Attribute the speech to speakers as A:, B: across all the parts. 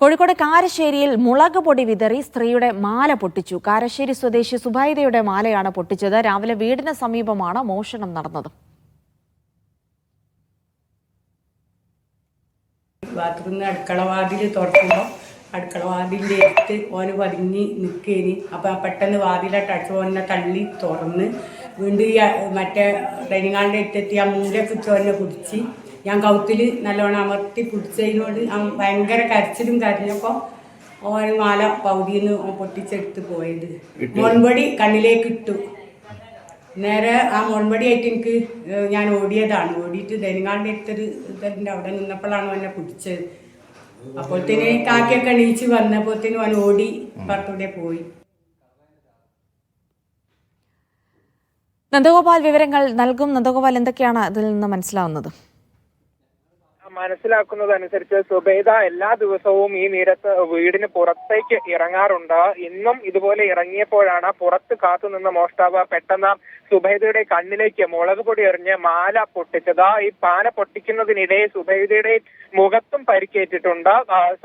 A: കോഴിക്കോട് കാരശ്ശേരിയിൽ മുളക് പൊടി വിതറി സ്ത്രീയുടെ മാല പൊട്ടിച്ചു. കാരശ്ശേരി സ്വദേശി സുബൈദയുടെ മാലയാണ് പൊട്ടിച്ചത്. രാവിലെ വീടിന് സമീപമാണ് മോഷണം നടന്നത്.
B: ബാത്റൂമിൽ അടുക്കളവാതിൽ തുറക്കുമ്പോൾ അടുക്കളവാതിലിന്റെ അടുത്ത് ഓന് പതിഞ്ഞ് നിൽക്കേനി അപ്പോൾ പെട്ടെന്ന് വാതിലായിട്ട് അടിച്ച് ഓനെ തള്ളി തുറന്ന് വീണ്ടും മറ്റേ ഡൈനിങ് ഹാളിന്റെ അടുത്തെത്തി ആ മൂലൊക്കെ ഓനെ പിടിച്ച് ഞാൻ കൗത്തിൽ നല്ലോണം അമർത്തി പിടിച്ചതിനോട് ഭയങ്കര കരച്ചിലും കരഞ്ഞപ്പോൾ ഓൻ മാല പൗതിയിൽ നിന്ന് ഓൻ പൊട്ടിച്ചെടുത്ത് പോയത്. മോൺപടി കണ്ണിലേക്ക് ഇട്ടു. നേരെ ആ മുൾമടിയായിട്ട് എനിക്ക് ഞാൻ ഓടിയതാണ്. ഓടിയിട്ട് ധനികാണ്ട് എടുത്തൊരു ഇതിന്റെ അവിടെ നിന്നപ്പോഴാണ് എന്നെ പിടിച്ചത്. അപ്പോഴത്തേന് കാക്കയൊക്കെ എണീച്ച് വന്നപ്പോഴത്തേനും അവൻ ഓടി പുറത്തൂടെ പോയി.
A: നന്ദഗോപാൽ വിവരങ്ങൾ നൽകും. നന്ദഗോപാൽ എന്തൊക്കെയാണ് അതിൽ നിന്ന് മനസ്സിലാവുന്നത്?
C: മനസ്സിലാക്കുന്നതനുസരിച്ച് സുബൈദ എല്ലാ ദിവസവും ഈ നേരത്ത് വീടിന് പുറത്തേക്ക് ഇറങ്ങാറുണ്ട്. ഇന്നും ഇതുപോലെ ഇറങ്ങിയപ്പോഴാണ് പുറത്ത് കാത്തുനിന്ന മോഷ്ടാവ് പെട്ടെന്ന് സുബൈദയുടെ കണ്ണിലേക്ക് മുളക് പൊടി എറിഞ്ഞ് മാല പൊട്ടിച്ചത്. ഈ പാല പൊട്ടിക്കുന്നതിനിടെ സുബൈദയുടെ മുഖത്തും പരിക്കേറ്റിട്ടുണ്ട്.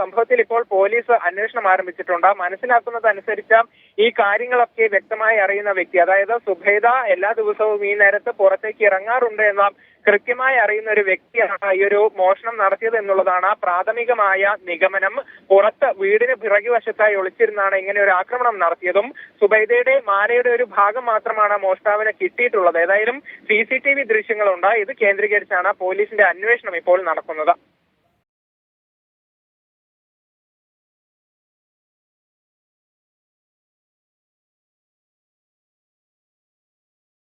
C: സംഭവത്തിൽ ഇപ്പോൾ പോലീസ് അന്വേഷണം ആരംഭിച്ചിട്ടുണ്ട്. മനസ്സിലാക്കുന്നതനുസരിച്ച് ഈ കാര്യങ്ങളൊക്കെ വ്യക്തമായി അറിയുന്ന വ്യക്തി അതായത് സുബൈദ എല്ലാ ദിവസവും ഈ നേരത്ത് പുറത്തേക്ക് ഇറങ്ങാറുണ്ട് എന്ന കൃത്യമായി അറിയുന്ന ഒരു വ്യക്തിയാണ് ഈ ഒരു മോഷണം നടത്തിയത് എന്നുള്ളതാണ് പ്രാഥമികമായ നിഗമനം. പുറത്ത് വീടിന് പിറകുവശത്തായി ഒളിച്ചിരുന്നാണ് ഇങ്ങനെ ഒരു ആക്രമണം നടത്തിയതും. സുബൈദയുടെ മാലയുടെ ഒരു ഭാഗം മാത്രമാണ് മോഷ്ടാവിന് കിട്ടിയിട്ടുള്ളത്. ഏതായാലും സി സി ടി വി ദൃശ്യങ്ങളുണ്ട്. ഇത് കേന്ദ്രീകരിച്ചാണ് പോലീസിന്റെ അന്വേഷണം ഇപ്പോൾ നടക്കുന്നത്.